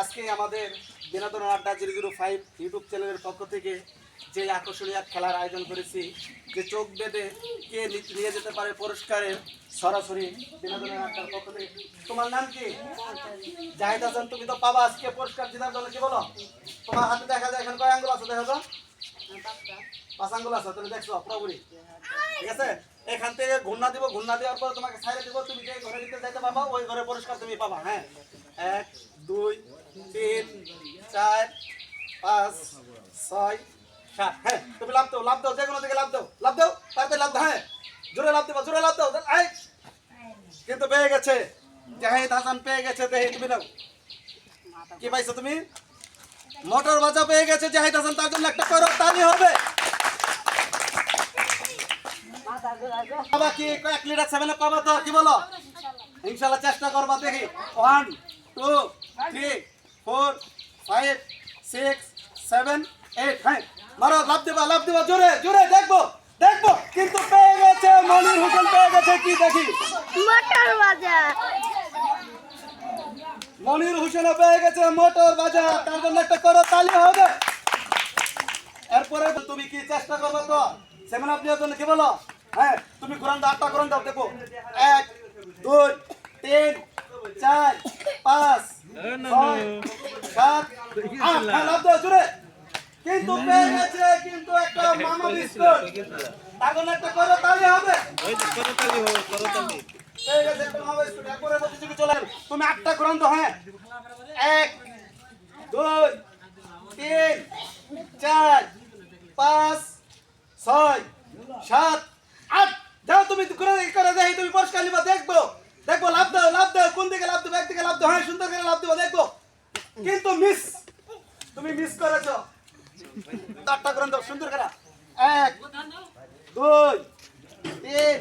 আজকে আমাদের বিনোদন আড্ডা জিরো জিরো ফাইভ ইউটিউব চ্যানেলের পক্ষ থেকে যে আকর্ষণীয় খেলার আয়োজন করেছি, যে চোখ বেঁধে কে নিয়ে যেতে পারে পুরস্কারের সরাসরি বিনোদনের আড্ডার পক্ষ থেকে। তোমার নাম কি? জাহিদ হাসান, তুমি তো পাবা আজকে পুরস্কার জেতার জন্য, কি বলো? তোমার হাতে দেখা যায়, এখন কয় আঙ্গুল আছে দেখা যাও পাঁচ আঙ্গুল আছে তুমি দেখছ, পুরোপুরি। ঠিক আছে? এখান থেকে ঘূর্ণা দিব, ঘূর্ণা দেওয়ার পর তোমাকে ছাইড়ে দিব, তুমি যে ঘরে দিতে যাইতে পাবা ওই ঘরে পুরস্কার তুমি পাবা হ্যাঁ? এক, দুই, তিন, চার, পাঁচ, ছয়, সাত। হ্যাঁ তুমি লাভ দাও লাভ দাও, যে কোনো দিকে লাভ দাও। লাভ দাও, তাড়াতাড়ি লাভ দাও হ্যাঁ। জোরে লাভ দেবো, জোরে লাভ দাও এই! কিন্তু পেয়ে গেছে। জাহিদ হাসান পেয়ে গেছে দেহি তুমি নাও। কি পাইছো তুমি? মোটর বাজা পেয়ে গেছে জাহিদ হাসান, তার জন্য একটা করো তালি হবে। বাবা কি, এক লিটার সেভেনে পাবা তো কি বলো? ইনশাল্লাহ চেষ্টা করবা দেখি। One two three four five six seven eight হ্যাঁ মারো লাভ দেবা লাভ দেবা জোরে জোরে দেখব দেখব কিন্তু পেয়ে গেছে মনির হোসেন পেয়ে গেছে কি দেখি মোটর বাজার মনির হোসেনও পেয়ে গেছে মোটর বাজার তার জন্য একটা করো তালি হবে এরপরে তুমি কি চেষ্টা করবে তো সেভেন আপ নেওয়ার জন্য কি বলো হ্যাঁ তুমি কোরআন আটটা কোরআন দাও দেখো এক দুই তিন চার পাঁচ ছয় সাত আট। হ্যাঁ লাভ কিন্তু পেয়ে গেছে কিন্তু একটা তালি হবে। পেয়ে গেছে একটা মামা বিস্কুট। একবারে প্রতিযোগী চলে তুমি আটটা কোরআন হ্যাঁ। এক দুই তিন চার পাঁচ ছয় সাত আট। যাও তুমি করে করে দেখি তুমি পুরস্কার নিবা দেখব দেখব লাভ দাও লাভ দাও কোন দিকে লাভ দেবো একদিকে লাভ দাও হ্যাঁ সুন্দর করে লাভ দেবো দেখব কিন্তু মিস তুমি মিস করেছ চারটা করে দাও সুন্দর করে এক দুই তিন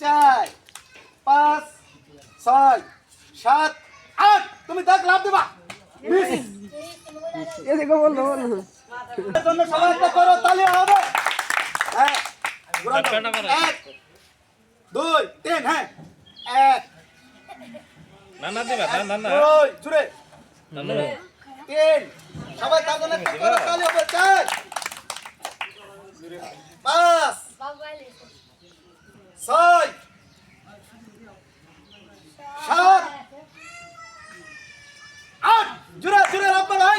চার পাঁচ ছয় সাত আট। তুমি দেখ লাভ দেবা। এদিকে বলল বলল জন্য সবাই করো তালি হবে হ্যাঁ এক দুই তিন হ্যাঁ। এক না না দিবা না না না। দুই জুড়ে না না। তিন সবাই তার জন্য একটা করো তালি হবে চার পাঁচ ছয় সাত আট জুড়ে জুড়ে লাভ ভাই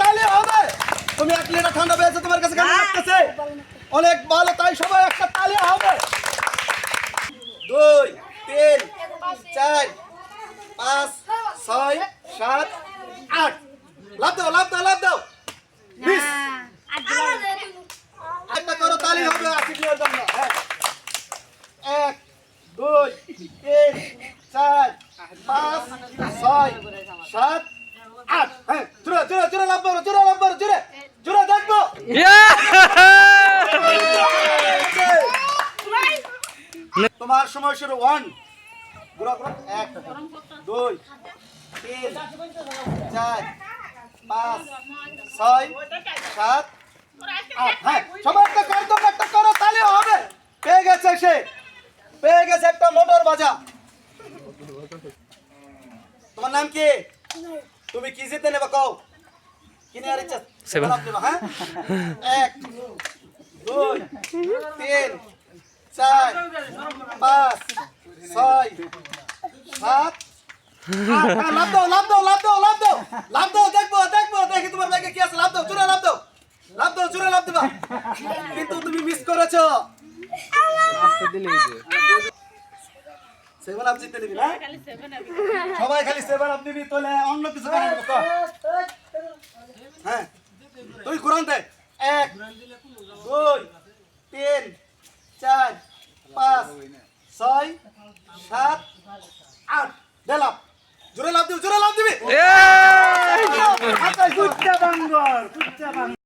তাহলে হবে। তুমি এক লিটার ঠান্ডা পেয়েছ তোমার কাছে অনেক ভালো তাই সবাই একটা তালি হবে। দুই তিন চার পাঁচ, ছয় সাত আট। লাভ দাও, লাভ লাভ দাও বিশ একটা করো তালি হবে আশিকের জন্য হ্যাঁ এক দুই তিন চার পাঁচ সাত, আট। হ্যাঁ জোরে জোরে জোরে লাভ দেখব। তোমার সময় শুরু ওয়ান এক, দুই, তিন, চার, পাঁচ, ছয়, সাত, আট। হ্যাঁ সবাই একটা কার্যক্রম একটা করো, তাহলে হবে। পেয়ে গেছে সে। পেয়ে গেছে একটা মোটর বাজা। তোমার নাম কি? তুমি কি জিতে নেবে কও? কি নেওয়ার ইচ্ছা? হ্যাঁ? এক দুই তিন চার পাঁচ ছয় সাত। হ্যাঁ, লাভ দাও লাভ দাও লাভ দাও লাভ দাও লাভ দাও দেখব দেখব দেখি তোমার ব্যাগে কি আছে লাভ দাও জোরে লাভ দাও লাভ দাও লাভ দিবা। কিন্তু তুমি মিস করেছ। সেভেন আপ জিতে নিবি না? সবাই খালি সেভেন আপ নিবি। তোলে অন্য কিছু করে নেব। হ্যাঁ। তুই কোরআন দে এক দুই তিন চার পাঁচ ছয় সাত আট। দে লাভ জোরে লাভ দিবি জোরে লাভ দিবি। কুচ্চা বাঙ্গর কুচ্চা বাঙ্গর